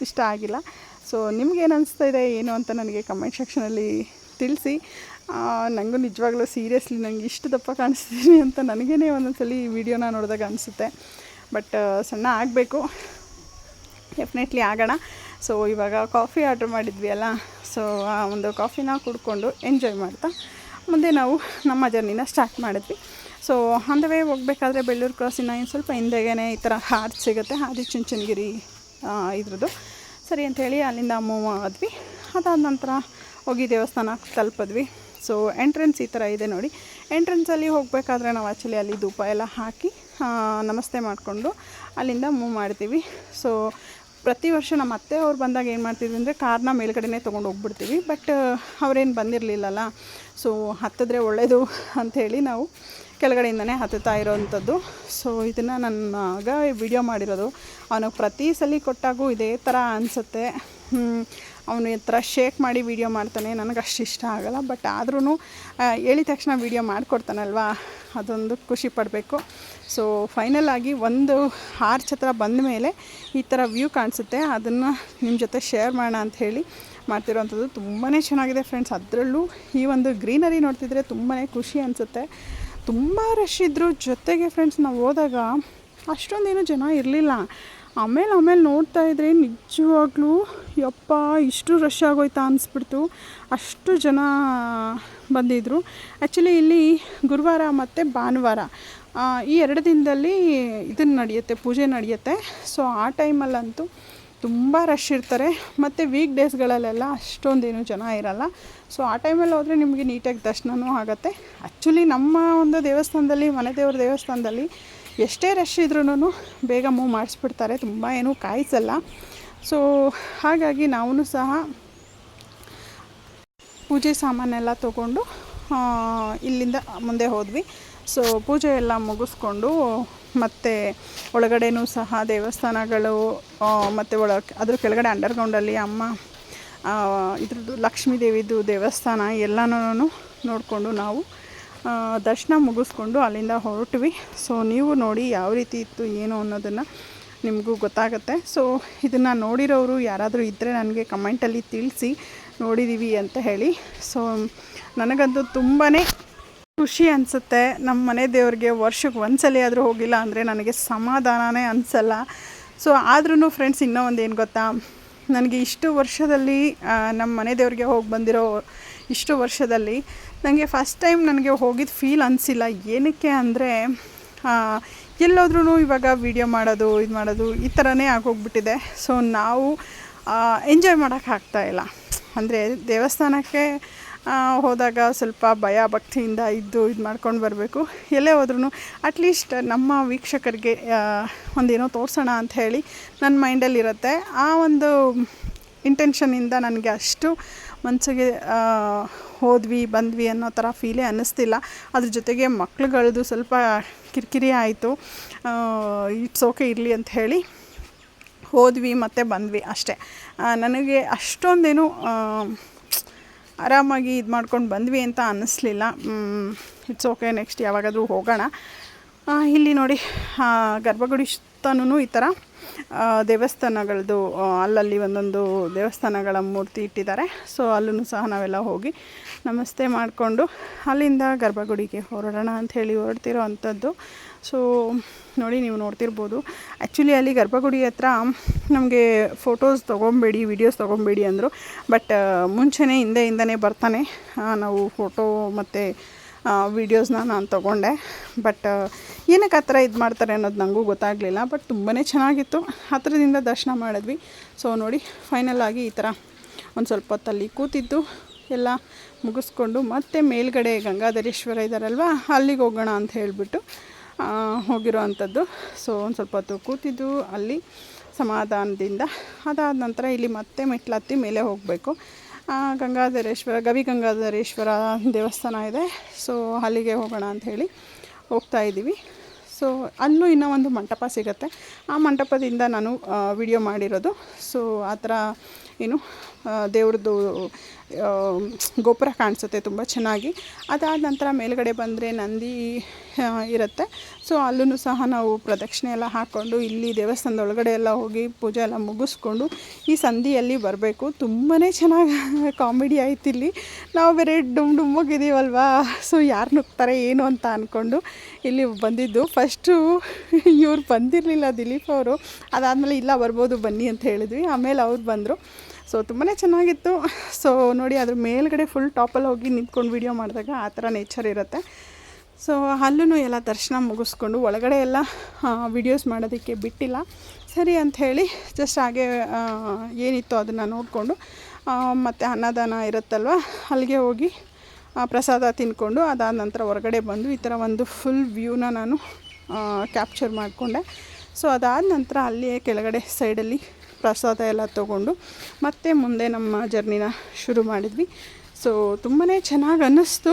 ಇಷ್ಟ ಆಗಿಲ್ಲ. ಸೊ ನಿಮ್ಗೇನು ಅನಿಸ್ತಾ ಇದೆ, ಏನು ಅಂತ ನನಗೆ ಕಮೆಂಟ್ ಸೆಕ್ಷನಲ್ಲಿ ತಿಳಿಸಿ. ನನಗೂ ನಿಜವಾಗ್ಲೂ ಸೀರಿಯಸ್ಲಿ ನನಗೆ ಇಷ್ಟು ದಪ್ಪ ಕಾಣಿಸ್ತೀನಿ ಅಂತ ನನಗೇ ಒಂದೊಂದ್ಸಲಿ ಈ ವಿಡಿಯೋನ ನೋಡಿದಾಗ ಅನಿಸುತ್ತೆ. ಬಟ್ ಸಣ್ಣ ಆಗಬೇಕು. ಡೆಫಿನೆಟ್ಲಿ ಆಗೋಣ. ಸೊ ಇವಾಗ ಕಾಫಿ ಆರ್ಡ್ರ್ ಮಾಡಿದ್ವಿ ಅಲ್ಲ? ಸೊ ಆ ಒಂದು ಕಾಫಿನ ಕುಡ್ಕೊಂಡು ಎಂಜಾಯ್ ಮಾಡ್ತಾ ಮುಂದೆ ನಾವು ನಮ್ಮ ಜರ್ನಿನ ಸ್ಟಾರ್ಟ್ ಮಾಡಿದ್ವಿ. ಸೊ ಆನ್ ವೇ ಹೋಗಬೇಕಾದ್ರೆ ಬೆಳ್ಳೂರು ಕ್ರಾಸಿನ ಇನ್ನು ಸ್ವಲ್ಪ ಹಿಂದೆಗೇ ಈ ಥರ ಹಾರ್ಟ್ ಸಿಗುತ್ತೆ. ಆದಿ ಚುಂಚನಗಿರಿ ಇದ್ರದ್ದು. ಸರಿ ಅಂಥೇಳಿ ಅಲ್ಲಿಂದ ಮೂವ್ ಆದ್ವಿ. ಅದಾದ ನಂತರ ಹೋಗಿ ದೇವಸ್ಥಾನಕ್ಕೆ ತಲುಪಿದ್ವಿ. ಸೊ ಎಂಟ್ರೆನ್ಸ್ ಈ ಥರ ಇದೆ ನೋಡಿ. ಎಂಟ್ರೆನ್ಸಲ್ಲಿ ಹೋಗಬೇಕಾದ್ರೆ ನಾವು ಆ್ಯಕ್ಚುಲಿ ಅಲ್ಲಿ ಧೂಪ ಎಲ್ಲ ಹಾಕಿ ನಮಸ್ತೆ ಮಾಡಿಕೊಂಡು ಅಲ್ಲಿಂದ ಮೂವ್ ಮಾಡ್ತೀವಿ. ಸೊ ಪ್ರತಿ ವರ್ಷ ನಮ್ಮ ಅತ್ತೆ ಅವ್ರು ಬಂದಾಗ ಏನು ಮಾಡ್ತಿದ್ವಿ ಅಂದರೆ ಕಾರ್ನ ಮೇಲ್ಗಡೆನೇ ತೊಗೊಂಡು ಹೋಗ್ಬಿಡ್ತೀವಿ. ಬಟ್ ಅವರೇನು ಬಂದಿರಲಿಲ್ಲಲ್ಲ. ಸೊ ಹತ್ತಿದ್ರೆ ಒಳ್ಳೆಯದು ಅಂಥೇಳಿ ನಾವು ಕೆಳಗಡೆಯಿಂದನೇ ಹತ್ತುತ್ತಾ ಇರೋವಂಥದ್ದು ಸೊ ಇದನ್ನು ನನ್ನ ಮಗ ವಿಡಿಯೋ ಮಾಡಿರೋದು. ಅವನು ಪ್ರತಿ ಸಲ ಕೊಟ್ಟಾಗೂ ಇದೇ ಥರ ಅನಿಸುತ್ತೆ. ಅವನು ಈ ಥರ ಶೇಕ್ ಮಾಡಿ ವೀಡಿಯೋ ಮಾಡ್ತಾನೆ. ನನಗೆ ಅಷ್ಟು ಇಷ್ಟ ಆಗೋಲ್ಲ. ಬಟ್ ಆದ್ರೂ ಹೇಳಿದ ತಕ್ಷಣ ವೀಡಿಯೋ ಮಾಡಿಕೊಡ್ತಾನಲ್ವಾ? ಅದೊಂದು ಖುಷಿ ಪಡಬೇಕು. ಸೊ ಫೈನಲ್ ಆಗಿ ಒಂದು ಆರ್ಚ್ ಹತ್ರ ಬಂದ ಮೇಲೆ ಈ ಥರ ವ್ಯೂ ಕಾಣಿಸುತ್ತೆ. ಅದನ್ನು ನಿಮ್ಮ ಜೊತೆ ಶೇರ್ ಮಾಡೋಣ ಅಂತ ಹೇಳಿ ಮಾಡ್ತಿರೋವಂಥದ್ದು ತುಂಬಾ ಚೆನ್ನಾಗಿದೆ ಫ್ರೆಂಡ್ಸ್ ಅದರಲ್ಲೂ ಈ ಒಂದು ಗ್ರೀನರಿ ನೋಡ್ತಿದ್ರೆ ತುಂಬಾ ಖುಷಿ ಅನಿಸುತ್ತೆ. ತುಂಬ ರಶ್ ಇದ್ದರು ಜೊತೆಗೆ ಫ್ರೆಂಡ್ಸ್ ನಾವು ಹೋದಾಗ ಅಷ್ಟೊಂದೇನು ಜನ ಇರಲಿಲ್ಲ. ಆಮೇಲೆ ಆಮೇಲೆ ನೋಡ್ತಾ ಇದ್ರೆ ನಿಜವಾಗ್ಲೂ, ಯಪ್ಪ, ಇಷ್ಟು ರಶ್ ಆಗೋಯ್ತಾ ಅನಿಸ್ಬಿಡ್ತು. ಅಷ್ಟು ಜನ ಬಂದಿದ್ದರು ಆ್ಯಕ್ಚುಲಿ ಇಲ್ಲಿ ಗುರುವಾರ ಮತ್ತು ಭಾನುವಾರ. ಈ ಎರಡು ದಿನದಲ್ಲಿ ಇದನ್ನು ನಡೆಯುತ್ತೆ, ಪೂಜೆ ನಡೆಯುತ್ತೆ. ಸೊ ಆ ಟೈಮಲ್ಲಂತೂ ತುಂಬ ರಶ್ ಇರ್ತಾರೆ. ಮತ್ತು ವೀಕ್ ಡೇಸ್ಗಳಲ್ಲೆಲ್ಲ ಅಷ್ಟೊಂದೇನು ಜನ ಇರಲ್ಲ. ಸೊ ಆ ಟೈಮಲ್ಲಿ ಹೋದರೆ ನಿಮಗೆ ನೀಟಾಗಿ ದರ್ಶನವೂ ಆಗುತ್ತೆ. ಆ್ಯಕ್ಚುಲಿ ನಮ್ಮ ಒಂದು ದೇವಸ್ಥಾನದಲ್ಲಿ, ಮನೆ ದೇವ್ರ ದೇವಸ್ಥಾನದಲ್ಲಿ ಎಷ್ಟೇ ರಶ್ ಇದ್ರೂ ಬೇಗ ಮೂವ್ ಮಾಡಿಸ್ಬಿಡ್ತಾರೆ. ತುಂಬ ಏನೂ ಕಾಯಿಸಲ್ಲ. ಸೊ ಹಾಗಾಗಿ ನಾವು ಸಹ ಪೂಜೆ ಸಾಮಾನೆಲ್ಲ ತಗೊಂಡು ಇಲ್ಲಿಂದ ಮುಂದೆ ಹೋದ್ವಿ. ಸೊ ಪೂಜೆ ಎಲ್ಲ ಮುಗಿಸ್ಕೊಂಡು ಮತ್ತು ಒಳಗಡೆನೂ ಸಹ ದೇವಸ್ಥಾನಗಳು ಮತ್ತು ಒಳ ಅದ್ರ ಕೆಳಗಡೆ ಅಂಡರ್ಗ್ರೌಂಡಲ್ಲಿ ಅಮ್ಮ ಇದ್ರದ್ದು ಲಕ್ಷ್ಮೀ ದೇವಿದು ದೇವಸ್ಥಾನ ಎಲ್ಲನೂ ನೋಡಿಕೊಂಡು ನಾವು ದರ್ಶನ ಮುಗಿಸ್ಕೊಂಡು ಅಲ್ಲಿಂದ ಹೊರಟ್ವಿ. ಸೊ ನೀವು ನೋಡಿ ಯಾವ ರೀತಿ ಇತ್ತು, ಏನು ಅನ್ನೋದನ್ನು ನಿಮಗೂ ಗೊತ್ತಾಗುತ್ತೆ. ಸೊ ಇದನ್ನು ನೋಡಿರೋರು ಯಾರಾದರೂ ಇದ್ದರೆ ನನಗೆ ಕಮೆಂಟಲ್ಲಿ ತಿಳಿಸಿ ನೋಡಿದ್ದೀವಿ ಅಂತ ಹೇಳಿ. ಸೊ ನನಗಂತೂ ತುಂಬಾ ಖುಷಿ ಅನಿಸುತ್ತೆ. ನಮ್ಮ ಮನೆ ದೇವ್ರಿಗೆ ವರ್ಷಕ್ಕೆ ಒಂದ್ಸಲ ಆದರೂ ಹೋಗಿಲ್ಲ ಅಂದರೆ ನನಗೆ ಸಮಾಧಾನನೇ ಅನಿಸಲ್ಲ. ಸೊ ಆದ್ರೂ ಫ್ರೆಂಡ್ಸ್ ಇನ್ನೂ ಒಂದು ಏನು ಗೊತ್ತಾ? ನನಗೆ ಇಷ್ಟು ವರ್ಷದಲ್ಲಿ ನಮ್ಮ ಮನೆ ದೇವ್ರಿಗೆ ಹೋಗಿ ಬಂದಿರೋ ಇಷ್ಟು ವರ್ಷದಲ್ಲಿ ನನಗೆ ಫಸ್ಟ್ ಟೈಮ್ ನನಗೆ ಹೋಗಿದ್ದು ಫೀಲ್ ಅನಿಸಿಲ್ಲ. ಏನಕ್ಕೆ ಅಂದರೆ ಎಲ್ಲೋದ್ರೂ ಇವಾಗ ವೀಡಿಯೋ ಮಾಡೋದು, ಇದು ಮಾಡೋದು ಈ ಥರನೇ ಆಗೋಗ್ಬಿಟ್ಟಿದೆ. ಸೊ ನಾವು ಎಂಜಾಯ್ ಮಾಡೋಕ್ಕಾಗ್ತಾ ಇಲ್ಲ. ಅಂದರೆ ದೇವಸ್ಥಾನಕ್ಕೆ ಹೋದಾಗ ಸ್ವಲ್ಪ ಭಯ ಭಕ್ತಿಯಿಂದ ಇದ್ದು ಇದು ಮಾಡ್ಕೊಂಡು ಬರಬೇಕು. ಎಲ್ಲೇ ಹೋದ್ರೂ ಅಟ್ಲೀಸ್ಟ್ ನಮ್ಮ ವೀಕ್ಷಕರಿಗೆ ಒಂದೇನೋ ತೋರಿಸೋಣ ಅಂತ ಹೇಳಿ ನನ್ನ ಮೈಂಡಲ್ಲಿರುತ್ತೆ ಆ ಒಂದು ಇಂಟೆನ್ಷನಿಂದ ನನಗೆ ಅಷ್ಟು ಮನಸ್ಸಿಗೆ ಹೋದ್ವಿ, ಬಂದ್ವಿ ಅನ್ನೋ ಥರ ಫೀಲೇ ಅನ್ನಿಸ್ತಿಲ್ಲ. ಅದ್ರ ಜೊತೆಗೆ ಮಕ್ಳುಗಳದ್ದು ಸ್ವಲ್ಪ ಕಿರಿಕಿರಿ ಆಯಿತು. ಇಟ್ಸ್ ಓಕೆ ಇರಲಿ ಅಂತ ಹೇಳಿ ಹೋದ್ವಿ ಮತ್ತು ಬಂದ್ವಿ ಅಷ್ಟೇ. ನನಗೆ ಅಷ್ಟೊಂದೇನು ಆರಾಮಾಗಿ ಇದು ಮಾಡ್ಕೊಂಡು ಬಂದ್ವಿ ಅಂತ ಅನ್ನಿಸ್ಲಿಲ್ಲ. ಇಟ್ಸ್ ಓಕೆ ನೆಕ್ಸ್ಟ್ ಯಾವಾಗಾದರೂ ಹೋಗೋಣ. ಇಲ್ಲಿ ನೋಡಿ ಗರ್ಭಗುಡಿ ಸುತ್ತನೂ ಈ ಥರ ದೇವಸ್ಥಾನಗಳದ್ದು ಅಲ್ಲಲ್ಲಿ ಒಂದೊಂದು ದೇವಸ್ಥಾನಗಳ ಮೂರ್ತಿ ಇಟ್ಟಿದ್ದಾರೆ. ಸೊ ಅಲ್ಲೂ ಸಹ ನಾವೆಲ್ಲ ಹೋಗಿ ನಮಸ್ತೆ ಮಾಡಿಕೊಂಡು ಅಲ್ಲಿಂದ ಗರ್ಭಗುಡಿಗೆ ಹೊರಡೋಣ ಅಂಥೇಳಿ ಹೊರಡ್ತಿರೋ ಅಂಥದ್ದು. ಸೊ ನೋಡಿ ನೀವು ನೋಡ್ತಿರ್ಬೋದು. ಆ್ಯಕ್ಚುಲಿ ಅಲ್ಲಿ ಗರ್ಭಗುಡಿ ಹತ್ರ ನಮಗೆ ಫೋಟೋಸ್ ತೊಗೊಬೇಡಿ ವಿಡಿಯೋಸ್ ತೊಗೊಬೇಡಿ ಅಂದರು. ಬಟ್ ಮುಂಚೆನೇ ಹಿಂದೆ ಹಿಂದನೇ ಬರ್ತಾನೆ. ನಾವು ಫೋಟೋ ಮತ್ತು ವೀಡಿಯೋಸ್ನ ನಾನು ತೊಗೊಂಡೆ. ಬಟ್ ಏನಕ್ಕೆ ಆ ಥರ ಇದು ಮಾಡ್ತಾರೆ ಅನ್ನೋದು ನನಗೂ ಗೊತ್ತಾಗಲಿಲ್ಲ. ಬಟ್ ತುಂಬಾ ಚೆನ್ನಾಗಿತ್ತು. ಹತ್ತಿರದಿಂದ ದರ್ಶನ ಮಾಡಿದ್ವಿ. ಸೊ ನೋಡಿ ಫೈನಲ್ ಆಗಿ ಈ ಥರ ಒಂದು ಸ್ವಲ್ಪ ಹೊತ್ತಲ್ಲಿ ಕೂತಿದ್ದು. ಎಲ್ಲ ಮುಗಿಸ್ಕೊಂಡು ಮತ್ತೆ ಮೇಲ್ಗಡೆ ಗಂಗಾಧರೇಶ್ವರ ಇದ್ದಾರಲ್ವ ಅಲ್ಲಿಗೆ ಹೋಗೋಣ ಅಂತ ಹೇಳಿಬಿಟ್ಟು ಹೋಗಿರೋ ಅಂಥದ್ದು. ಸೊ ಒಂದು ಸ್ವಲ್ಪ ಹೊತ್ತು ಕೂತಿದ್ದು. ಅಲ್ಲಿ ಸಮಾಧಾನದಿಂದ ಅದಾದ ನಂತರ ಇಲ್ಲಿ ಮತ್ತೆ ಮೆಟ್ಲತ್ತಿ ಮೇಲೆ ಹೋಗಬೇಕು. ಗಂಗಾಧರೇಶ್ವರ, ಗವಿ ಗಂಗಾಧರೇಶ್ವರ ದೇವಸ್ಥಾನ ಇದೆ. ಸೊ ಅಲ್ಲಿಗೆ ಹೋಗೋಣ ಹೇಳಿ ಹೋಗ್ತಾ ಇದ್ದೀವಿ. ಸೊ ಅಲ್ಲೂ ಇನ್ನೂ ಒಂದು ಮಂಟಪ ಸಿಗುತ್ತೆ. ಆ ಮಂಟಪದಿಂದ ನಾನು ವಿಡಿಯೋ ಮಾಡಿರೋದು. ಸೊ ಆ ಥರ ಏನು ದೇವ್ರದ್ದು ಗೋಪುರ ಕಾಣಿಸುತ್ತೆ ತುಂಬ ಚೆನ್ನಾಗಿ. ಅದಾದ ನಂತರ ಮೇಲ್ಗಡೆ ಬಂದರೆ ನಂದಿ ಇರುತ್ತೆ. ಸೊ ಅಲ್ಲೂ ಸಹ ನಾವು ಪ್ರದಕ್ಷಿಣೆ ಎಲ್ಲ ಹಾಕ್ಕೊಂಡು ಇಲ್ಲಿ ದೇವಸ್ಥಾನದ ಒಳಗಡೆ ಎಲ್ಲ ಹೋಗಿ ಪೂಜೆ ಎಲ್ಲ ಮುಗಿಸ್ಕೊಂಡು ಈ ಸಂಧಿಯಲ್ಲಿ ಬರಬೇಕು. ತುಂಬಾ ಚೆನ್ನಾಗಿ ಕಾಮಿಡಿ ಆಯ್ತು ಇಲ್ಲಿ. ನಾವು ಬೇರೆ ಡುಮ್ ಡುಮ್ಮಗಿದ್ದೀವಲ್ವಾ? ಸೊ ಯಾರು ನುಗ್ತಾರೆ, ಏನು ಅಂತ ಅಂದ್ಕೊಂಡು ಇಲ್ಲಿ ಬಂದಿದ್ದು. ಫಸ್ಟು ಇವ್ರು ಬಂದಿರಲಿಲ್ಲ ದಿಲೀಪ್ ಅವರು. ಅದಾದಮೇಲೆ ಇಲ್ಲ, ಬರ್ಬೋದು ಬನ್ನಿ ಅಂತ ಹೇಳಿದ್ವಿ. ಆಮೇಲೆ ಅವ್ರು ಬಂದರು. ಸೊ ತುಂಬಾ ಚೆನ್ನಾಗಿತ್ತು. ಸೊ ನೋಡಿ ಅದ್ರ ಮೇಲ್ಗಡೆ ಫುಲ್ ಟಾಪಲ್ಲಿ ಹೋಗಿ ನಿಂತ್ಕೊಂಡು ವೀಡಿಯೋ ಮಾಡಿದಾಗ ಆ ಥರ ನೇಚರ್ ಇರುತ್ತೆ. ಸೊ ಅಲ್ಲೂ ಎಲ್ಲ ದರ್ಶನ ಮುಗಿಸ್ಕೊಂಡು ಒಳಗಡೆ ಎಲ್ಲ ವಿಡಿಯೋಸ್ ಮಾಡೋದಕ್ಕೆ ಬಿಟ್ಟಿಲ್ಲ. ಸರಿ ಅಂಥೇಳಿ ಜಸ್ಟ್ ಹಾಗೆ ಏನಿತ್ತು ಅದನ್ನು ನೋಡಿಕೊಂಡು ಮತ್ತು ಅನ್ನದಾನ ಇರುತ್ತಲ್ವ, ಅಲ್ಲಿಗೆ ಹೋಗಿ ಪ್ರಸಾದ ತಿಂದ್ಕೊಂಡು ಅದಾದ ನಂತರ ಹೊರಗಡೆ ಬಂದು ಈ ಥರ ಒಂದು ಫುಲ್ ವ್ಯೂನ ನಾನು ಕ್ಯಾಪ್ಚರ್ ಮಾಡಿಕೊಂಡೆ. ಸೊ ಅದಾದ ನಂತರ ಅಲ್ಲಿಯೇ ಕೆಳಗಡೆ ಸೈಡಲ್ಲಿ ಪ್ರಸಾದ ಎಲ್ಲ ತೊಗೊಂಡು ಮತ್ತೆ ಮುಂದೆ ನಮ್ಮ ಜರ್ನಿನ ಶುರು ಮಾಡಿದ್ವಿ. ಸೊ ತುಂಬಾ ಚೆನ್ನಾಗಿ ಅನ್ನಿಸ್ತು.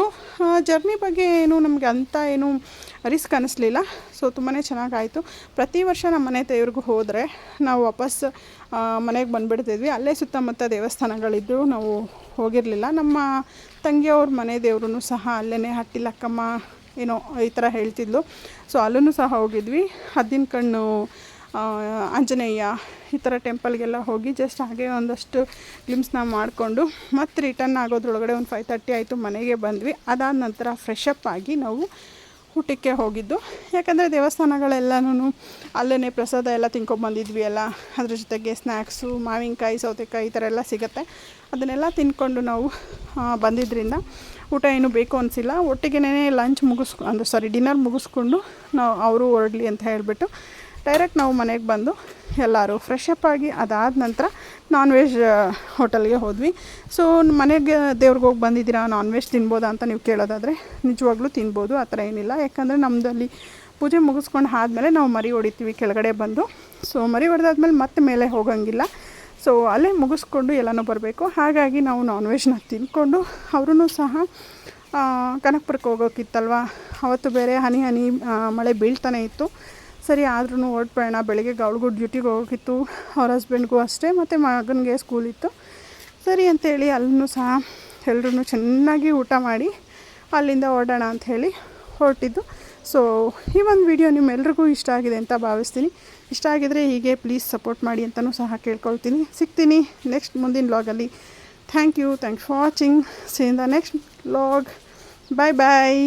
ಜರ್ನಿ ಬಗ್ಗೆ ಏನು ನಮಗೆ ಅಂಥ ಏನು ರಿಸ್ಕ್ ಅನ್ನಿಸ್ಲಿಲ್ಲ. ಸೊ ತುಂಬಾ ಚೆನ್ನಾಗಾಯಿತು. ಪ್ರತಿ ವರ್ಷ ನಮ್ಮ ಮನೆ ದೇವ್ರಿಗೂ ಹೋದರೆ ನಾವು ವಾಪಸ್ ಮನೆಗೆ ಬಂದುಬಿಡ್ತಿದ್ವಿ. ಅಲ್ಲೇ ಸುತ್ತಮುತ್ತ ದೇವಸ್ಥಾನಗಳಿದ್ದು ನಾವು ಹೋಗಿರಲಿಲ್ಲ. ನಮ್ಮ ತಂಗಿಯವ್ರ ಮನೆ ದೇವ್ರೂ ಸಹ ಅಲ್ಲೇ ಹಟ್ಟಿಲಕ್ಕಮ್ಮ ಏನೋ ಈ ಥರ ಹೇಳ್ತಿದ್ಲು. ಸೊ ಅಲ್ಲೂ ಸಹ ಹೋಗಿದ್ವಿ. ಹದ್ದಿನ ಕಣ್ಣು ಆಂಜನೇಯ ಈ ಥರ ಟೆಂಪಲ್ಗೆಲ್ಲ ಹೋಗಿ ಜಸ್ಟ್ ಹಾಗೆ ಒಂದಷ್ಟು ಗ್ಲಿಮ್ಸ್ನ ಮಾಡಿಕೊಂಡು ಮತ್ತೆ ರಿಟರ್ನ್ ಆಗೋದ್ರೊಳಗಡೆ ಒಂದು ಫೈವ್ ತರ್ಟಿ ಆಯಿತು, ಮನೆಗೆ ಬಂದ್ವಿ. ಅದಾದ ನಂತರ ಫ್ರೆಶ್ ಅಪ್ ಆಗಿ ನಾವು ಊಟಕ್ಕೆ ಹೋಗಿದ್ದು. ಯಾಕಂದರೆ ದೇವಸ್ಥಾನಗಳೆಲ್ಲನೂ ಅಲ್ಲೇ ಪ್ರಸಾದ ಎಲ್ಲ ತಿನ್ಕೊಂಬಂದಿದ್ವಿ ಎಲ್ಲ ಅದ್ರ ಜೊತೆಗೆ ಸ್ನ್ಯಾಕ್ಸು ಮಾವಿನಕಾಯಿ, ಸೌತೆಕಾಯಿ ಈ ಥರ ಎಲ್ಲ ಸಿಗುತ್ತೆ. ಅದನ್ನೆಲ್ಲ ತಿನ್ಕೊಂಡು ನಾವು ಬಂದಿದ್ದರಿಂದ ಊಟ ಏನು ಬೇಕು ಅನಿಸಿಲ್ಲ. ಒಟ್ಟಿಗೆನೇ ಲಂಚ್ ಮುಗಿಸ್ಕೊ, ಅಂದರೆ ಸಾರಿ ಡಿನ್ನರ್ ಮುಗಿಸ್ಕೊಂಡು ನಾವು, ಅವರು ಹೊರಡ್ಲಿ ಅಂತ ಹೇಳಿಬಿಟ್ಟು ಡೈರೆಕ್ಟ್ ನಾವು ಮನೆಗೆ ಬಂದು ಎಲ್ಲರೂ ಫ್ರೆಶ್ ಅಪ್ ಆಗಿ ಅದಾದ ನಂತರ ನಾನ್ ವೆಜ್ ಹೋಟೆಲ್ಗೆ ಹೋದ್ವಿ. ಸೊ ಮನೆಗೆ ದೇವ್ರಿಗೆ ಹೋಗಿ ಬಂದಿದ್ದೀರಾ? ನಾನ್ ವೆಜ್ ತಿನ್ಬೋದಾ ಅಂತ ನೀವು ಕೇಳೋದಾದರೆ ನಿಜವಾಗ್ಲೂ ತಿನ್ಬೋದು, ಆ ಥರ ಏನಿಲ್ಲ. ಯಾಕಂದರೆ ನಮ್ಮದಲ್ಲಿ ಪೂಜೆ ಮುಗಿಸ್ಕೊಂಡು ಆದಮೇಲೆ ನಾವು ಮರಿ ಹೊಡಿತೀವಿ, ಕೆಳಗಡೆ ಬಂದು. ಸೊ ಮರಿ ಹೊಡೆದಾದ್ಮೇಲೆ ಮತ್ತೆ ಮೇಲೆ ಹೋಗಂಗಿಲ್ಲ. ಸೊ ಅಲ್ಲೇ ಮುಗಿಸ್ಕೊಂಡು ಎಲ್ಲನೂ ಬರಬೇಕು. ಹಾಗಾಗಿ ನಾವು ನಾನ್ ವೆಜ್ನ ತಿಂದ್ಕೊಂಡು ಅವರೂ ಸಹ ಕನಕಪುರಕ್ಕೆ ಹೋಗೋಕ್ಕಿತ್ತಲ್ವ ಅವತ್ತು ಬೇರೆ ಹನಿ ಹನಿ ಮಳೆ ಬೀಳ್ತಾನೆ ಇತ್ತು. ಸರಿ ಆದ್ರೂ ಹೊರಟ್ಬೇಡ ಬೆಳಗ್ಗೆ ಅವಳಿಗೂ ಡ್ಯೂಟಿಗೆ ಹೋಗಿತ್ತು. ಅವ್ರ ಹಸ್ಬೆಂಡ್ಗೂ ಅಷ್ಟೇ. ಮತ್ತು ಮಗನಿಗೆ ಸ್ಕೂಲ್ ಇತ್ತು. ಸರಿ ಅಂತೇಳಿ ಅಲ್ಲೂ ಸಹ ಎಲ್ಲರೂ ಚೆನ್ನಾಗಿ ಊಟ ಮಾಡಿ ಅಲ್ಲಿಂದ ಹೊರಡೋಣ ಅಂಥೇಳಿ ಹೊರಟಿದ್ದು. ಸೊ ಈ ಒಂದು ವಿಡಿಯೋ ನಿಮ್ಮೆಲ್ರಿಗೂ ಇಷ್ಟ ಆಗಿದೆ ಅಂತ ಭಾವಿಸ್ತೀನಿ. ಇಷ್ಟ ಆಗಿದರೆ ಹೀಗೆ ಪ್ಲೀಸ್ ಸಪೋರ್ಟ್ ಮಾಡಿ ಅಂತಲೂ ಸಹ ಕೇಳ್ಕೊಳ್ತೀನಿ. ಸಿಗ್ತೀನಿ ನೆಕ್ಸ್ಟ್ ಮುಂದಿನ ವ್ಲಾಗಲ್ಲಿ thank you thanks for watching see in the next vlog bye bye